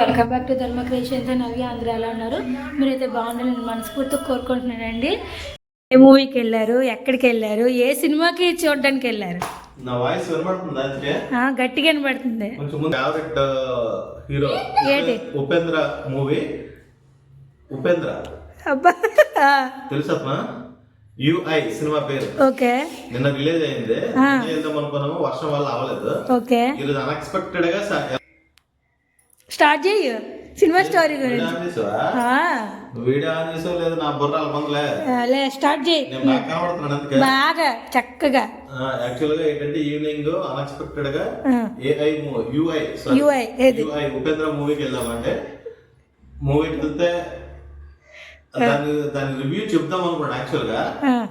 Welcome back to Dharma Creations Navya అందరూ ఎలా ఉన్నారు? మీరైతే బాగుండాలని మనస్ఫూర్తిగా కోరుకుంటున్నానండి. ఏ మూవీకి వెళ్ళారు? ఎక్కడికి వెళ్ళారు? ఏ సినిమాకి చూడడానికి వెళ్ళారు? నా వాయిస్ అందుకే ఆ, గట్టిగా వినపడుతుంది కొంచెం ముందు ఫేవరెట్ హీరో ఏంటి? ఉపేంద్ర మూవీ ఉపేంద్ర. అబ్బా. ఆ, యుఐ సినిమా పేరు. ఓకే. నిన్న రిలీజ్ అయింది. వెళ్దాం అనుకున్నాము వర్షం వల్ల అవ్వలేదు. ఓకే. ఈరోజు అన్ఎక్స్పెక్టెడ్గా స- స్టార్ట్ చేయు. సినిమా స్టోరీ గురించి. లే స్టార్ట్ చేయి. బాగా చక్కగా. యాక్చువల్గా ఏంటంటే ఈవినింగ్ అన్ఎక్స్పెక్టెడ్గా ఏఐ యుఐ ఏది? యుఐ ఉపేంద్ర మూవీకి వెళ్ళామంటే మూవీకి వెళ్తే దాని దాని రివ్యూ చెప్దాం అనుకోండి యాక్చువల్గా.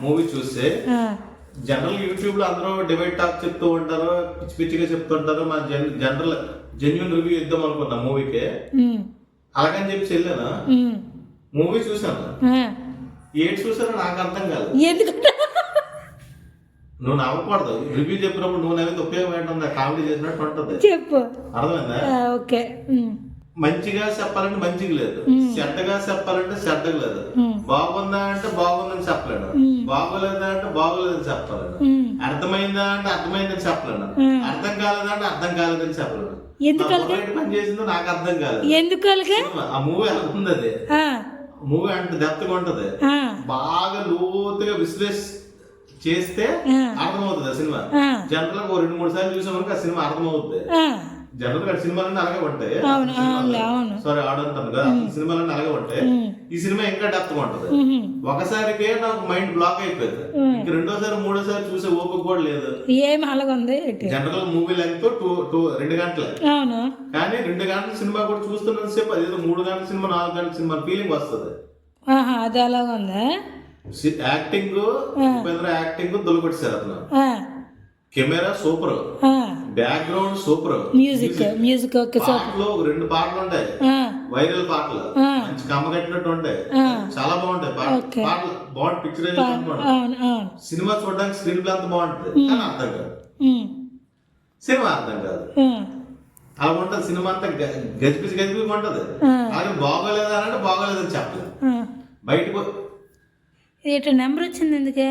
మూవీ చూస్తే జనరల్ యూట్యూబ్లో అందరూ డిబేట్ టాక్ చెప్తూ ఉంటారు పిచ్చి పిచ్చిగా చెప్తుంటారు మా జనరల్ జెన్యున్ రివ్యూ ఇద్దాం అనుకున్నా మూవీకి. అలాగని చెప్పి వెళ్ళాను మూవీ చూసాను. ఏంటి చూసానో నాకు అర్థం కాదు ఎందుకంటే నువ్వు నవ్వకూడదు. రివ్యూ చెప్పినప్పుడు నువ్వు నవ్వితే ఉపయోగం ఏంటంటే కామెడీ చేసినట్టు ఉంటది. చెప్పు. అర్థమైందా? ఓకే. మంచిగా చెప్పాలంటే మంచిగా లేదు. చెడ్డగా చెప్పాలంటే చెడ్డగా లేదు. బాగుందా అంటే బాగుందని చెప్పలేను. బాగోలేదా అంటే బాగోలేదని చెప్పలేను. ఉమ్. అర్థమైందా అంటే అర్థమైందని చెప్పలేను. మ్మ్. అర్థం కాలేదా అంటే అర్థం కాలేదని చెప్పలేను. ఎందుకు ఎందుకు మూవీ అంటే దెప్తగా ఉంటది బాగా లోతుగా విశ్లేష చేస్తే. అర్థమవుతుంది ఆ సినిమా. జనరల్గా ఓ రెండు మూడు సార్లు చూసామనుకో ఆ సినిమా అర్థమవుతుంది. జనరల్ సినిమాలన్నీ అలాగే ఉంటాయి కదా. సినిమాలన్నీ అలాగే ఉంటాయి ఈ సినిమా ఇంకా డెప్త్ ఉంటది. ఒకసారికే నాకు మైండ్ బ్లాక్ అయిపోయింది. ఇంక రెండోసారి మూడోసారి చూసే ఓపిక కూడా లేదు. ఏం? General movie length two two రెండు గంటలే. కానీ రెండు గంటల సినిమా కూడా చూస్తున్నంత సేపు అదేదో మూడు గంటల సినిమా నాలుగు గంటల సినిమా ఫీలింగ్ వస్తుంది. యాక్టింగ్ ఉపేంద్ర యాక్టింగ్ అతను. Camera super. Background super. Music music okay ఒక రెండు పాటలు ఉంటాయి. వైరల్ పాటలు. మంచి కమ్మ కట్టినట్టు ఉంటాయి. చాలా బాగుంటాయి పాటలు. అవును అవును. సినిమా చూడడానికి స్క్రీన్ ప్లే అంత బాగుంటుంది. కానీ అర్థం కాదు. సినిమా అర్థం కాదు. అలా ఉంటుంది. సినిమా అంతా గజిపిసి గజిపిసి ఉంటుంది. అలాగే బాగోలేదా అని అంటే బాగోలేదని చెప్పలేదు. బయటకు ఏంటో నెంబర్ వచ్చింది ఎందుకే?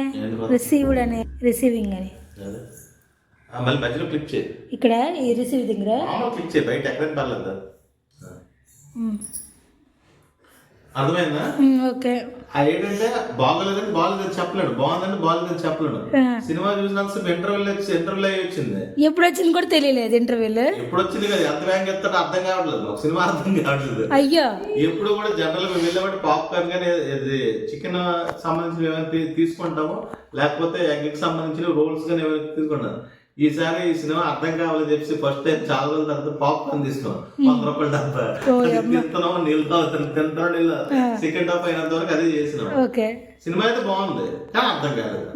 రిసీవ్డ్ అని రిసీవింగ్ అని. మళ్ళీ మధ్యలో క్లిక్ చేయి. ఇక్కడ ఈ రిసీవ్ దగ్గర. క్లిక్ చేయి బయట ఎక్కడైనా పర్లేదు. అర్థమైందా? ఓకే. ఏంటంటే బాగోలేదని బాగోలేదని చెప్పలేడు. బాగుందని బాగోలేదని చెప్పలేడు. సినిమా చూసినంత ఇంటర్వ్యూలో ఇంటర్వ్యూలో వచ్చింది ఎప్పుడు వచ్చింది కూడా తెలియలేదు ఇంటర్వ్యూలో ఎప్పుడు వచ్చింది కదా ఎంత బ్యాంక్ ఎత్తాడో అర్థం కావట్లేదు. సినిమా అర్థం కావట్లేదు. అయ్యో. ఎప్పుడు కూడా జనరల్గా వెళ్ళేవాటి పాప్కార్న్ కానీ ఇది చికెన్ సంబంధించిన ఏమైనా తీసుకుంటాము లేకపోతే ఎగ్కి సంబంధించిన రోల్స్ కానీ ఏమైనా తీసుకుంటాం ఈసారి ఈ సినిమా అర్థం కావాలని చెప్పి ఫస్ట్ టైం చాలా రోజుల తర్వాత పాప్కార్న్ తీసుకున్నాం. వంద రూపాయల డబ్బా. తింటున్నాం నీళ్ళు తాగుతున్నాం తింటున్నాం నీళ్ళు సెకండ్ హాఫ్ అయినంత వరకు అదే చేసినాం. సినిమా అయితే బాగుంది కానీ అర్థం కాలేదు.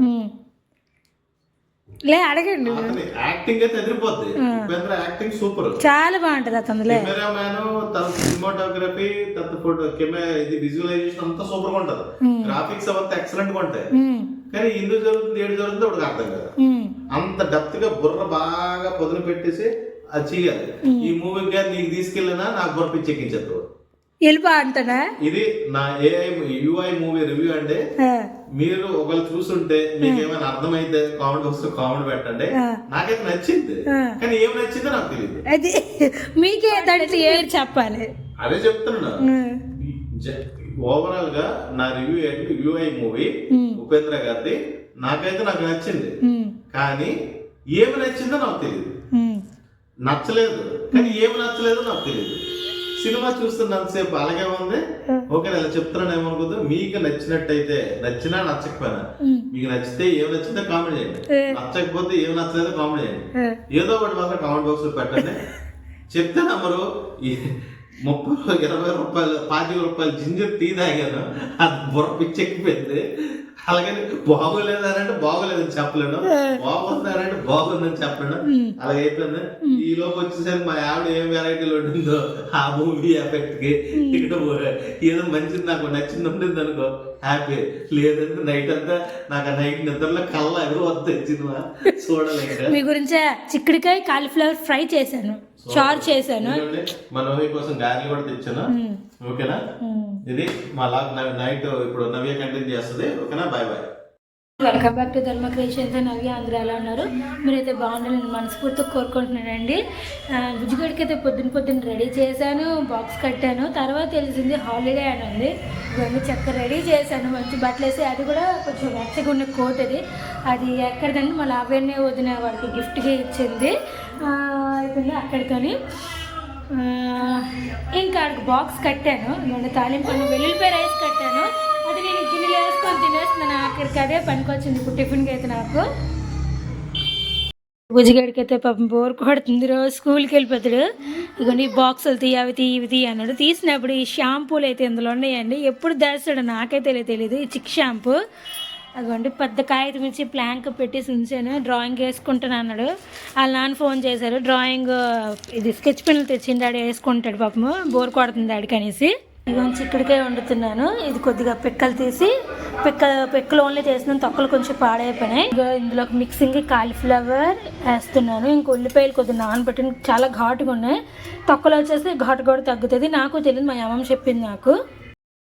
లే అడగండి. అతని యాక్టింగ్ అయితే ఎదిరిపోద్ది. ఉపేంద్ర యాక్టింగ్ సూపర్ చాలా బాగుంటది అతనిలే కెమెరామ్యాన్ తన సినిమాటోగ్రఫీ తన ఫోటో కెమెరా ఇది విజువలైజేషన్ అంతా సూపర్గా ఉంటది. గ్రాఫిక్స్ అవంతా ఎక్సలెంట్గా ఉంటాయి. కానీ ఎందుకు జరుగుతుంది ఏడు జరుగుతుందో ఒకటి అర్థం కాదు. అంత డెప్త్గా బుర్ర బాగా పొదును పెట్టేసి అది చెయ్యాలి ఈ మూవీ గాని నీకు తీసుకెళ్ళినా నాకు బుర్ర వెళ్ళిపో అంటానా ఇది నా ఏఐ యూఐ మూవీ రివ్యూ అంటే ఆ, మీరు ఒకవేళ చూసుంటే మీకు ఏమైనా అర్థమైతే కామెంట్ బాక్స్లో కామెంట్ పెట్టండి. నాకైతే నచ్చింది. కానీ ఏం నచ్చిందో నాకు తెలియదు అది మీకే చెప్పాలి? అదే చెప్తున్నా. ఓవరాల్గా నా రివ్యూ ఏంటి? యూఐ మూవీ ఉపేంద్ర గారిది. నాకైతే నాకు నచ్చింది. కానీ ఏమి నచ్చిందో నాకు తెలియదు నచ్చలేదు. కానీ ఏమి నచ్చలేదో నాకు తెలియదు సినిమా చూస్తున్నంతసేపు అలాగే ఉంది. ఓకే నేను చెప్తున్నాను ఏమనుకుందో మీకు నచ్చినట్టయితే నచ్చినా నచ్చకపోయినా మీకు నచ్చితే ఏం నచ్చిందో కామెంట్ చేయండి. నచ్చకపోతే ఏం నచ్చలేదో కామెంట్ చేయండి. ఏదో ఒకటి మాత్రం కామెంట్ బాక్స్లో పెట్టండి. చెప్తే నమ్మరు. ముప్పై ఇరవై రూపాయలు పాతిక రూపాయలు జింజర్ టీ తాగాను. అది బుర్ర పిచ్చెక్కిపోయింది. అలాగని బాగోలేదనంటే బాగోలేదని చెప్పలేను. బాగుందనంటే బాగుందని చెప్పలేను. అలాగే అయిపోయింది. ఈ లోపు వచ్చేసరికి మా ఆవిడ ఏం వెరైటీలు ఉంటుందో ఆ మూవీ ఎఫెక్ట్కి ఇక్కడ ఏదో మంచిది నాకు నచ్చింది ఉంటుంది అనుకో. హ్యాపీ లేదంటే నైట్ అంతా నాకు ఆ నైట్ నిద్రలో కళ్ళ ఎదురు సినిమా. చూడలేక. మీ గురించే చిక్కుడికాయ కాలీఫ్లవర్ ఫ్రై చేశాను. చారు చేశాను. ఎందుకంటే మా నవ్య కోసం గారెలు కూడా తెచ్చాను. ఓకేనా? ఉమ్. ఇది మా లాగ్ నైట్ ఇప్పుడు నవ్య కంటిన్యూ చేస్తుంది. ఓకేనా? Bye bye welcome back to Dharma Creations Navya అందరూ ఎలా ఉన్నారు? మీరైతే బాగుండాలని మనస్ఫూర్తిగా కోరుకుంటున్నానండి. బుజ్జిగడికి అయితే పొద్దున పొద్దున్న రెడీ చేశాను బాక్స్ కట్టాను. తర్వాత తెలిసింది హాలిడే అని ఉంది. ఇవన్నీ చక్కగా రెడీ చేశాను. మంచి బట్టలు వేసి అది కూడా కొంచెం వెచ్చగా ఉన్న కోట్ అది. అది ఎక్కడిదండి? మళ్ళీ అవన్నీ వదిన వాడికి గిఫ్ట్గా ఇచ్చింది. అయిపోయింది అక్కడితోని. ఇంకా బాక్స్ కట్టాను. మొన్న తాలింపు అన్నం వెల్లుల్లిపాయ రైస్ కట్టాను. అది నేను గిన్నెలో వేసుకొని తినేస్తున్నాను ఆఖరికి అదే పనికొచ్చింది ఇప్పుడు టిఫిన్కి అయితే నాకు. భుజగడికి అయితే పాపం బోర్ కొడుతుంది రోజు స్కూల్కి వెళ్ళిపోతాడు. ఇగోండి ఈ బాక్సులు తీ అవి తీ ఇవి తీ అన్నాడు. తీసినప్పుడు ఈ షాంపూలు అయితే ఇందులో ఉన్నాయండి. ఎప్పుడు దాస్తాడో నాకైతే తెలియదు ఈ చిక్ షాంపూ అదిగోండి పెద్ద కాగితం మించి ప్లాంక్ పెట్టేసి ఉంచాను. డ్రాయింగ్ వేసుకుంటాను అన్నాడు. వాళ్ళ నాన్న ఫోన్ చేశారు. డ్రాయింగ్ ఇది స్కెచ్ పెన్లు తెచ్చింది డాడీ వేసుకుంటాడు పాపము. బోర్ కొడుతుంది ఆడికి అనేసి. ఇవన్నీ చిక్కడికాయ వండుతున్నాను. ఇది కొద్దిగా పిక్కలు తీసి పిక్క పిక్కలు ఓన్లీ చేసిన తొక్కలు కొంచెం పాడైపోయినాయి. ఇందులో మిక్సింగ్ కాలీఫ్లవర్ వేస్తున్నాను. ఇంక ఉల్లిపాయలు కొద్దిగా నానబెట్టిన చాలా ఘాటుగా ఉన్నాయి. తొక్కలు వచ్చేసి ఘాటు కూడా తగ్గుతుంది. నాకు తెలియదు మా అమ్మమ్మ చెప్పింది నాకు.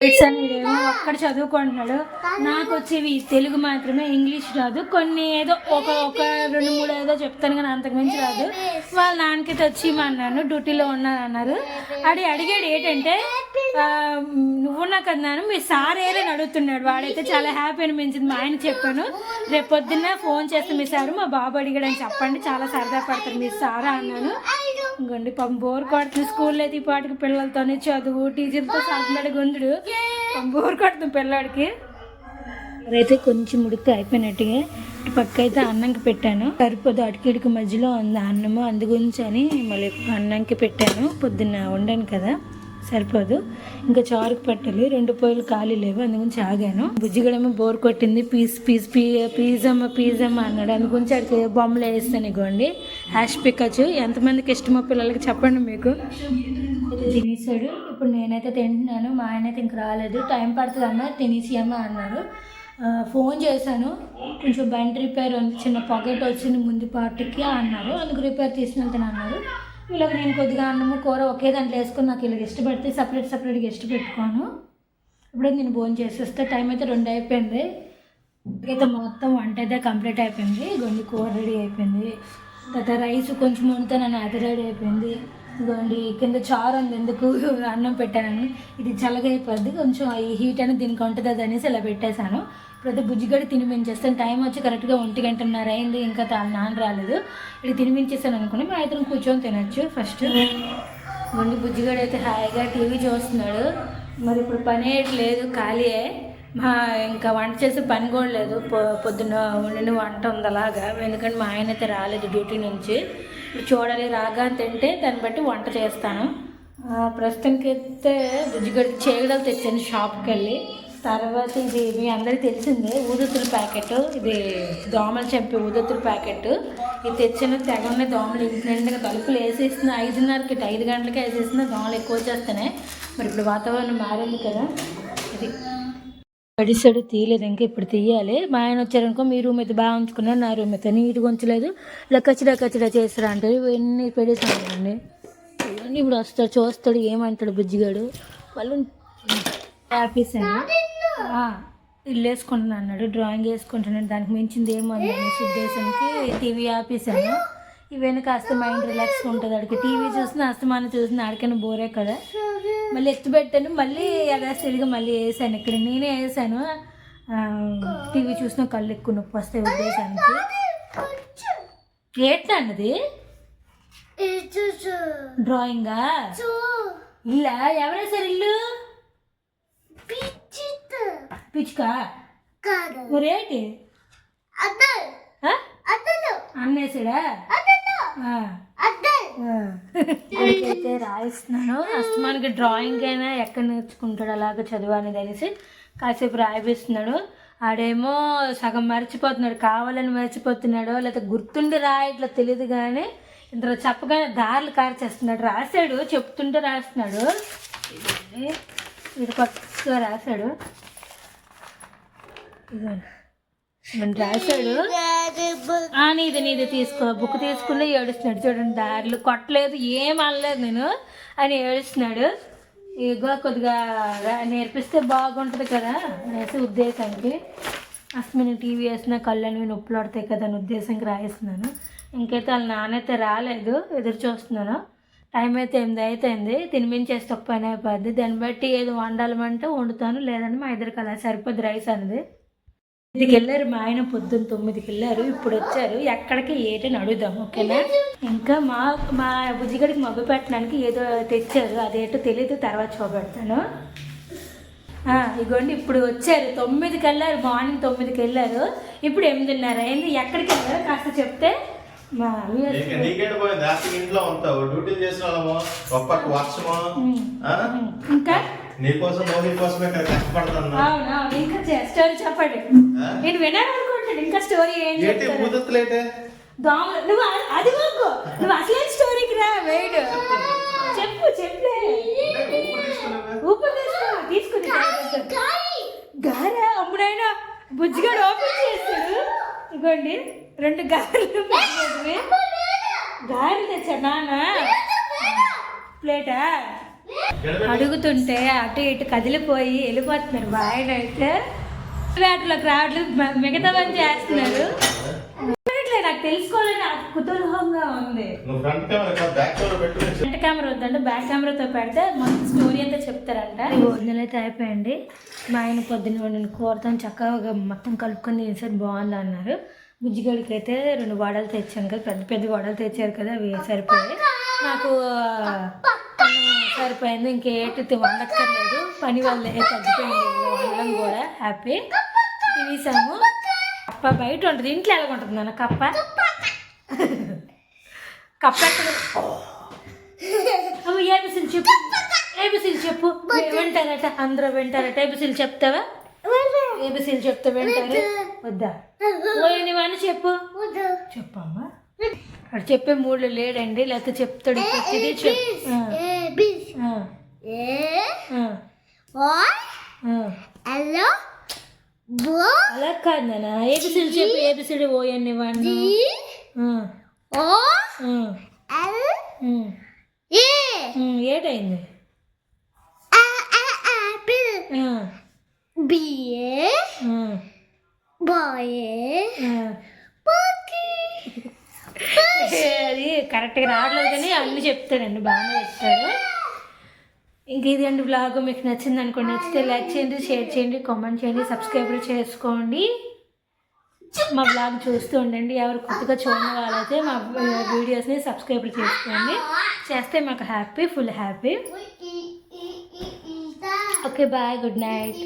అక్కడ ఒక్కడ చదువుకుంటున్నాడు. నాకు వచ్చేవి తెలుగు మాత్రమే ఇంగ్లీష్ రాదు. కొన్ని ఏదో ఒక ఒక రెండు మూడు ఏదో చెప్తాను కానీ అంతకుమించి రాదు. వాళ్ళ నాన్నకి వచ్చి అన్నాను డ్యూటీలో ఉన్నాను అన్నారు. అది అడిగాడు ఏంటంటే ఆ, నువ్వున్నా కదన్నాను మీ సార్ ఏరని అడుగుతున్నాడు వాడైతే చాలా హ్యాపీ అనిపించింది. మా ఆయన చెప్పాను రేపు పొద్దున్న ఫోన్ చేస్తే మీ సారు మా బాబు అడిగాడని చెప్పండి. చాలా సరదా పడతారు మీ సారా అన్నాను. ఇంకోండి పాపం బోర్ కొడుతుంది. స్కూల్లో అయితే ఈ పాటికి పిల్లలతోనే చదువు టీచర్తో సాగులాడి గుందుడు బోర్ కొడుతుంది పిల్లాడికి. అయితే కొంచెం ఉడికి అయిపోయినట్టుగా ఇటు పక్క అయితే అన్నంకి పెట్టాను. సరిపోదు అటుకిడికి మధ్యలో ఉంది అన్నము అందుగురించి అని మళ్ళీ అన్నంకి పెట్టాను. పొద్దున్న వండాను కదా సరిపోదు. ఇంకా చారుకు పెట్టాలి. రెండు పొయ్యిలు ఖాళీ లేవు అందుగురించి ఆగాను. బుజ్జిగడేమో బోర్ కొట్టింది. పీస్ పీస్ పీ పీజమ్మ పీజమ్మ అన్నాడు. అందుగురించి అక్కడికి బొమ్మలు వేస్తాను ఇగోండి. హ్యాష్ పికచ్చు ఎంతమందికి ఇష్టమో పిల్లలకి చెప్పండి మీకు. తినేసాడు ఇప్పుడు నేనైతే తింటున్నాను. మా ఆయన అయితే ఇంక రాలేదు. టైం పడుతుంది అన్న తినేసి అమ్మ అన్నారు. ఫోన్ చేశాను. కొంచెం బండి రిపేర్ ఉంది. చిన్న పాకెట్ వచ్చింది ముందు పార్టీకి అన్నారు. అందుకు రిపేర్ తీసుకెళ్తాను అన్నారు. ఇలాగ నేను కొద్దిగా అన్నము కూర ఒకే దాంట్లో వేసుకుని నాకు ఇలాగ ఇష్టపడితే సపరేట్ సపరేట్గా గెస్ట్ పెట్టుకోను. ఇప్పుడే నేను భోజనం చేసేస్తే టైం అయితే రెండు అయిపోయింది. అయితే మొత్తం వంట అయితే కంప్లీట్ అయిపోయింది. గొండి కూర రెడీ అయిపోయింది. తర్వాత రైస్ కొంచెం వండుతానని అది అయిపోయింది. ఇదిగోండి కింద చారు ఉంది ఎందుకు అన్నం పెట్టానని. ఇది చల్లగా అయిపోద్ది కొంచెం ఈ హీట్ అనేది దీనికి ఉంటుంది అది అనేసి ఇలా పెట్టేశాను. ఇప్పుడైతే బుజ్జిగడి తినిపించేస్తాను టైం వచ్చి కరెక్ట్గా ఒంటి గంటన్నర అయింది ఇంకా తా- నాన్న రాలేదు. ఇది తినిపించేస్తాను అనుకుని మా ఇద్దరం కూర్చొని తినొచ్చు ఫస్ట్. ముందు బుజ్జిగాడు అయితే హాయిగా టీవీ చూస్తున్నాడు. మరి ఇప్పుడు పని లేదు ఖాళీయే. మా ఇంకా వంట చేసే పని కూడా లేదు. పొ- పొద్దున్న వండిన వంట ఉంది అలాగా. ఎందుకంటే మా ఆయన అయితే రాలేదు డ్యూటీ నుంచి. చూడాలి రాగా తింటే దాన్ని బట్టి వంట చేస్తాను. ప్రస్తుతానికి అయితే బుజ్జిగడికి చేగడలు తెచ్చాను షాప్కి వెళ్ళి తర్వాత ఇది మీ అందరికీ తెలిసిందే ఊదొత్తుల ప్యాకెట్. ఇది దోమలు చంపే ఊదొత్తుల ప్యాకెట్. ఇది తెచ్చిన తెగ దోమలు ఇంటి తలుపులు వేసేసిన ఐదున్నరకి ఐదు గంటలకి వేసేసిన దోమలు ఎక్కువ వచ్చేస్తున్నాయి. మరి ఇప్పుడు వాతావరణం మారింది కదా. ఇది పడిసాడు తీయలేదు ఇంకా ఇప్పుడు తీయాలి. మా ఆయన వచ్చారనుకో మీ రూమ్ అయితే బాగా ఉంచుకున్నారు నా రూమ్ అయితే నీట్గా ఉంచలేదు. ఇలా కచ్చిడా కచ్చిడా చేస్తారా అంటారు. ఇవన్నీ పెడేసానండి ఇవన్నీ ఇప్పుడు వస్తాడు చూస్తాడు ఏమంటాడు బుజ్జిగాడు. వాళ్ళు హ్యాపీస్ అండి. ఇల్లు వేసుకుంటున్నాను అన్నాడు డ్రాయింగ్ వేసుకుంటున్నాడు. దానికి మించింది ఏముంది అనేసి ఉద్దేశానికి టీవీ ఆపేసాను ఇవన్నీ కాస్త మైండ్ రిలాక్స్ ఉంటుంది. అడిగి టీవీ చూసిన అస్తమానం చూసిన ఆడికైనా బోరే కదా. మళ్ళీ ఎత్తు పెట్టాను మళ్ళీ యథాస్థితిగా మళ్ళీ వేసాను. ఇక్కడ నేనే వేసాను. టీవీ చూసిన కళ్ళు ఎక్కువ నొప్పి వస్తాయి ఉద్దేశానికి ఏంటి అన్నది డ్రాయింగా? ఇల్లా? ఎవరేసారు ఇల్లు? పిచ్చుక? మరేంటి ఆ? అన్నేసాడా. అయితే రాయిస్తున్నాను. అస్తమానికి డ్రాయింగ్ అయినా ఎక్కడ నేర్చుకుంటాడు అలాగ చదువు అనేది అనేసి కాసేపు రాయిపిస్తున్నాడు. ఆడేమో సగం మర్చిపోతున్నాడు కావాలని మర్చిపోతున్నాడో లేకపోతే గుర్తుండి రాయట్లా తెలియదు కానీ ఇందులో చెప్పగానే దారులు కార్చేస్తున్నాడు. రాశాడు చెప్తుంటే రాస్తున్నాడు. ఇది కొత్తగా రాశాడు. ఇదిగోండి. రాశాడు? ఆ, నీది నీది తీసుకో. బుక్ తీసుకుని ఏడుస్తున్నాడు. చూడండి దారిలో కొట్టలేదు ఏం అనలేదు నేను అని ఏడుస్తున్నాడు. ఇగో కొద్దిగా నేర్పిస్తే బాగుంటుంది కదా అనేసి ఉద్దేశానికి. అసలు నేను టీవీ వేసిన కళ్ళు అనేవి నొప్పులు పడతాయి కదా అని ఉద్దేశంకి రాయిస్తున్నాను. ఇంకైతే వాళ్ళ నాన్నైతే రాలేదు ఎదురు చూస్తున్నాను. టైం అయితే ఎనిమిది అయిపోయింది. తినిపించేస్తే ఒక పని అయిపోద్ది దాన్ని బట్టి ఏది వండాలమంటే వండుతాను. లేదంటే మా ఇద్దరికి అలా సరిపోద్ది రైస్ అనేది. తొమ్మిదికి వెళ్ళారు మా ఆయన పొద్దున్న తొమ్మిదికి వెళ్ళారు ఇప్పుడు వచ్చారు. ఎక్కడికి ఏటని అడుగుదాం ఓకేనా? ఇంకా మా మా బుజ్జిగడికి మబ్బు పెట్టడానికి ఏదో తెచ్చారు అదేటో తెలియదు తర్వాత చూపెడతాను. ఇగోండి ఇప్పుడు వచ్చారు. తొమ్మిదికి వెళ్ళారు మార్నింగ్ తొమ్మిదికి వెళ్ళారు ఇప్పుడు ఎనిమిదిన్నర అయింది. ఎక్కడికి వెళ్ళారు? కాస్త చెప్తే ఇంట్లో ఉంటావు. డ్యూటీలు చేసిన వర్షము? ఇంకా? నీకోసం మోదీ కోసమే ఇక్కడ కష్టపడుతున్నా అవును ఇంకా స్టోరీ చెప్పండి? నేను వినాను అనుకుంటాను ఇంకా స్టోరీ ఏం ఏంటి ముద్దలేటే దోమలు. నువ్వు అది మాకు నువ్వు అసలే స్టోరీకి రా వేడు. చెప్పు చెప్పలే ఊపిరి తీసుకో తీసుకుని గారా అమ్ముడైనా బుజ్జిగాడు ఓపెన్ చేస్తాడు ఇగోండి రెండు గారెలు. గారెలు తెచ్చా నాన్న. ప్లేటా? అడుగుతుంటే అటు ఇటు కదిలిపోయి వెళ్ళిపోతున్నారు. బాయ్ అయితే వేటలోకి రావట్లేదు. మ- మిగతా పని చేస్తున్నారు. నాకు తెలుసుకోవాలని నాకు కుతూహలంగా ఉంది. ఫ్రంట్ కెమెరా వద్దంటే బ్యాక్ కెమెరాతో పెడితే మొత్తం స్టోరీ అంతా చెప్తారంట. భోజనాలు అయితే అయిపోయండి మా ఆయన పొద్దున్న వండిన కూరతో చక్కగా మొత్తం కలుపుకొని తినేసరి బాగుంది అన్నారు. బుజ్జిగడికి అయితే రెండు వడలు తెచ్చాను కదా పెద్ద పెద్ద వడలు తెచ్చారు కదా అవి సరిపోయాయి. నాకు సరిపోయింది ఇంకేటి వండక్కర్లేదు. పని వల్లే తగ్గిపోయింది. వండడం కూడా హ్యాపీ. తినేసాము. కప్ప బయట ఉంటుంది ఇంట్లో ఎలాగ ఉంటుంది నాన్న? కప్ప? కప్ప ఏబిసిలు చెప్పు. ఏబిసిలు చెప్పు. వింటారట అందరూ వింటారట. ఏబిసిలు చెప్తావా? ఏబిసిలు చెప్తా వింటారు? వద్దా? ఓయనివని చెప్పు. చెప్పమ్మా. అక్కడ చెప్పే మూడు లేడండి లేకపోతే చెప్తాడు ప్రతిదీ చెప్పు అలా కాదు నాన్న. ఏబిసిలు చెప్పు ఏబిసిడి e, ఏటైంది? a, a, monkey. అది కరెక్ట్గా రావట్లేదు కానీ అన్ని చెప్తాడండి బాగానే చెప్తాడు ఇంక ఇదండి బ్లాగ్ మీకు నచ్చింది అనుకోండి నచ్చితే లైక్ చేయండి షేర్ చేయండి కామెంట్ చేయండి సబ్స్క్రైబ్ చేసుకోండి మా బ్లాగ్ చూస్తూ ఉండండి ఎవరు కొత్తగా చూడని వాళ్ళైతే మా వీడియోస్ని సబ్స్క్రైబ్ చేసుకోండి చేస్తే మాకు happy full happy okay bye good night.